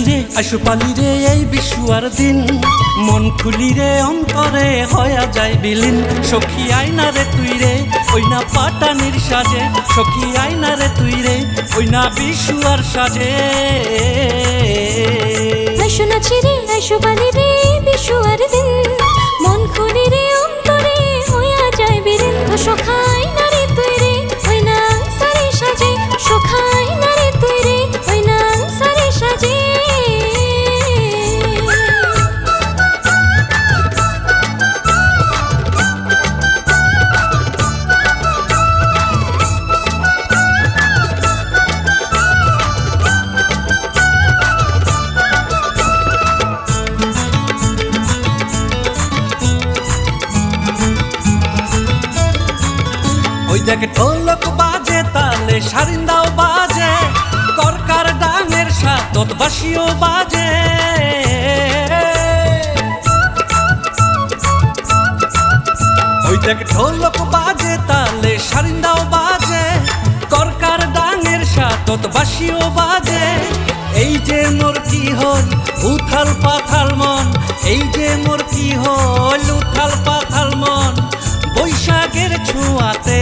রে আইসু পালি রে, এই বিশুয়ার দিন। মন অন্তরে হয়া যায় বিলীন। সখী আয়না রে তুই রে, ওই না পাটানির সাজে। সখী আয়না রে তুই রে, ওই না বিশুয়ার সাজে। না চিরে বিশুয়ার দিন। দেখে ঢোলক বাজে, তালে সারিন্দাও বাজে করকার ডাঙের সাতত বাসিও বাজে। ওই দেখে ঢোলক বাজে, তালে সারিন্দাও বাজে করকার ডাঙের সাতত বাসিও বাজে। এই যে মোর কি হল, উথাল পাথাল মন, এই যে মোর কি হল, উথাল পাথাল মন, বৈশাখের ছোঁয়াতে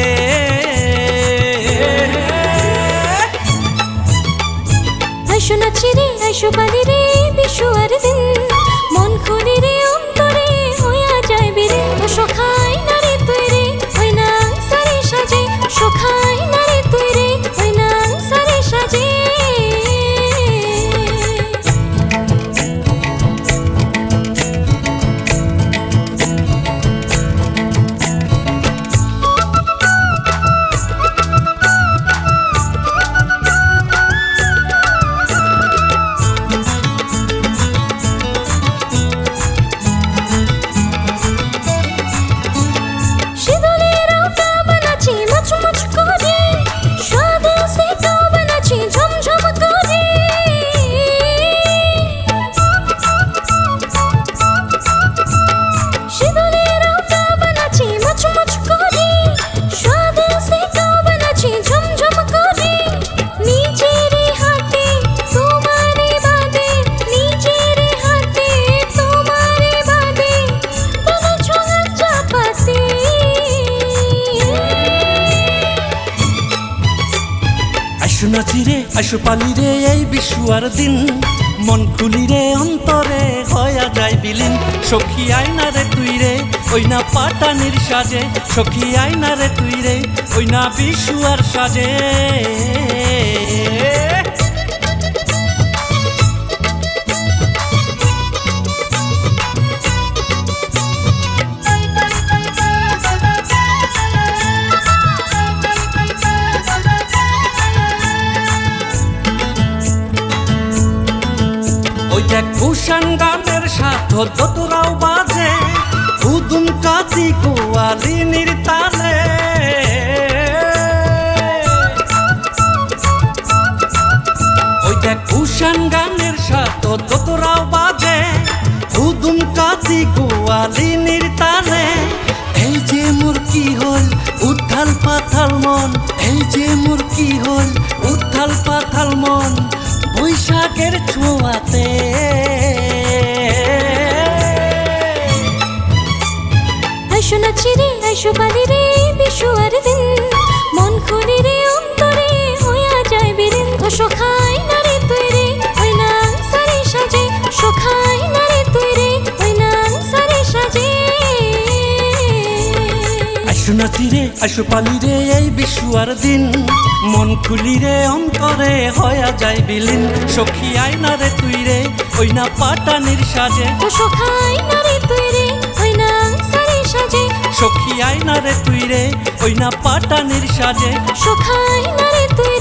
আইসু নাচি রে, আইসু পালি রে, এই বিশুয়ার দিন। মন খুলি রে, অন্তরে হয়া যায় বিলীন। সখী আয়না রে তুই রে, ওই না পাটানির সাজে। সখী আয়না রে তুই রে, ওই না বিশুয়ার সাজে। ভূষণ গানের সাথ দোতরাও বাজে। উদুম কাতি কোয়ালিনীর তালে ওই দেখ ভূষণ গানের সাথ দোতরাও বাজে। উদুম কাতি কোয়ালিনীর তালে এই যে মোর হল, উত্থাল পাথাল মন। এই যে মোর হল, উত্থাল পাথাল মন। বৈশাখের ছোঁয়াতে। রে বালি দিন। মন খুলি রে অন্তরে হইয়া যায় বিরিন তো সখাই না রে তুই রে ওই না সারে সাজে। সখাই না রে তুই রে ওই না সারে সাজে। আইসু নাচি রে আইসু পালি রে এই বিশুয়ার দিন। মন খুলি রে অন্তরে হয়া যায় বিলীন। সখী আইনা রে তুই রে ওই না পাটানির সাজে। সখাই না রে তুই রে না সাজে। সখী আইনা রে তুই রে ওই না পাটানির সাজে। সখাই না রে তুই না